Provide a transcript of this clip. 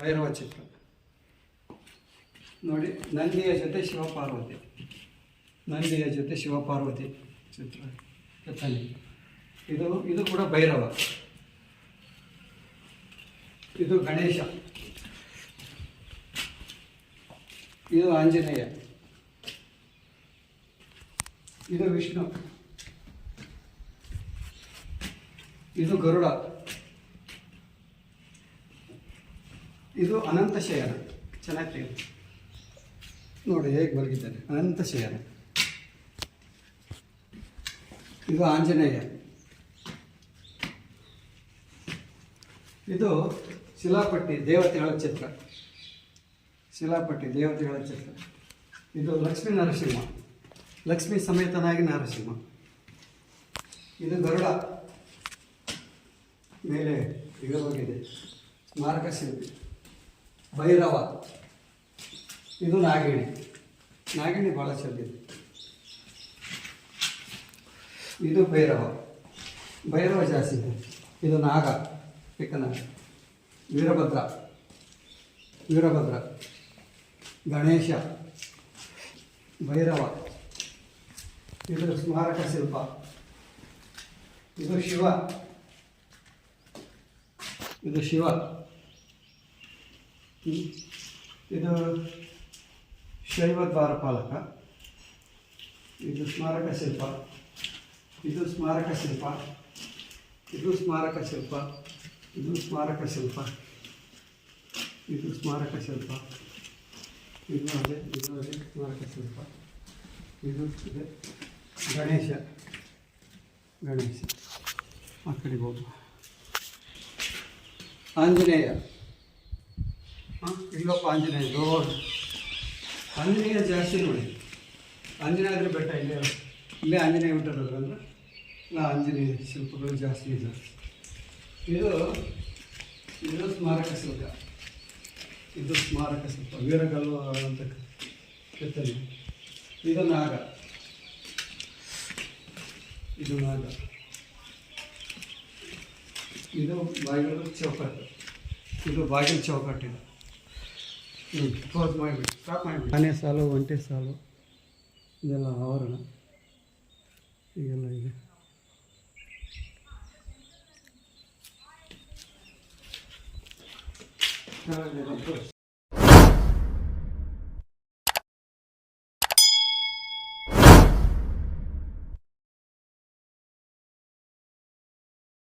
ಭೈರವ ಚಿತ್ರ ನೋಡಿ, ನಂದಿಯ ಜೊತೆ ಶಿವ ಪಾರ್ವತಿ ನಂದಿಯ ಜೊತೆ ಶಿವ ಪಾರ್ವತಿ ಚಿತ್ರ. ಕೆತ್ತನೆ ಇದು ಇದು ಕೂಡ ಭೈರವ. ಇದು ಗಣೇಶ. ಇದು ಆಂಜನೇಯ. ಇದು ವಿಷ್ಣು. ಇದು ಗರುಡ. ಇದು ಅನಂತ ಶಯನ ಚೆನ್ನಾಗಿ ನೋಡಿ, ಹೇಗೆ ಮಲಗಿದ್ದಾನೆ ಅನಂತಶಯನ. ಇದು ಆಂಜನೇಯ. ಇದು ಶಿಲಾಪಟ್ಟಿ ದೇವತೆಗಳ ಚಿತ್ರ. ಶಿಲಾಪಟ್ಟಿ ದೇವತೆಗಳ ಚಿತ್ರ. ಇದು ಲಕ್ಷ್ಮೀ ನರಸಿಂಹ. ಲಕ್ಷ್ಮೀ ಸಮೇತನಾಗಿ ನರಸಿಂಹ. ಇದು ಗರುಡ ಮೇಲೆ ಇಳಿದೋಗಿದೆ ಮಾರ್ಗಶಿಲ್ಪಿ. ಶಿಲ್ಪಿ ಭೈರವ. ಇದು ನಾಗಿಣಿ. ನಾಗಿಣಿ ಭಾಳ ಚೆಂದಿದೆ ಇದು ಭೈರವ. ಭೈರವ ಜಾಸ್ತಿ ಇದೆ. ಇದು ನಾಗ. ಪಿಕ್ಕನಾಗ ವೀರಭದ್ರ ವೀರಭದ್ರ, ಗಣೇಶ, ಭೈರವ ಇದು ಸ್ಮಾರಕ ಶಿಲ್ಪ, ಇದು ಶಿವ ಇದು ಶಿವ, ಇದು ಶೈವ ದ್ವಾರಪಾಲಕ, ಇದು ಸ್ಮಾರಕ ಶಿಲ್ಪ, ಇದು ಸ್ಮಾರಕ ಶಿಲ್ಪ, ಇದು ಸ್ಮಾರಕ ಶಿಲ್ಪ. ಇದು ಸ್ಮಾರಕ ಶಿಲ್ಪ. ಇದು ಸ್ಮಾರಕ ಶಿಲ್ಪ. ಇದು ಅದೇ ಇದು ಅದೇ ಸ್ಮಾರಕ ಶಿಲ್ಪ. ಇದು ಇದೆ ಗಣೇಶ. ಗಣೇಶ. ಆ ಕಡೆಗೆ ಆಂಜನೇಯ. ಹಾಂ ಇಲ್ಲಪ್ಪ ಆಂಜನೇಯ ದೊಡ್ಡ ಆಂಜನೇಯ ಜಾಸ್ತಿ ನೋಡಿ. ಆಂಜನೇಯದ್ರ ಬೆಟ್ಟ ಇಲ್ಲೇ. ಇಲ್ಲೇ ಆಂಜನೇಯ ಬಿಟ್ಟರಲ್ಲ ಅಂದ್ರೆ ಇಲ್ಲ, ಆಂಜನೇಯ ಶಿಲ್ಪಗಳು ಜಾಸ್ತಿ ಇದೆ. ಇದು ಇದು ಸ್ಮಾರಕ ಶಿಲ್ಪ ಇದು ಸ್ಮಾರಕ ಶಿಲ್ಪ ವೀರಗಲ್ಲು ಅಂತ ಕೆತ್ತನೆ ಇದು ನಾಗ ಇದು ನಾಗ ಇದು ಬಾಗಿಲು ಚೌಕಟ್ಟು ಇದು ಬಾಗಿಲು ಚೌಕಟ್ಟು ಇದು ಹ್ಞೂ ಕ್ಲೋಸ್ ಮಾಡಿಬಿಡಿ ಸ್ಟಾಪ್ ಮಾಡಿಬಿಡಿ ಮನೆ ಸಾಲು ಒಂಟೆ ಸಾಲು ಇದೆಲ್ಲ ಆವರಣ ಈಗೆಲ್ಲ ಇದೆ 现在别放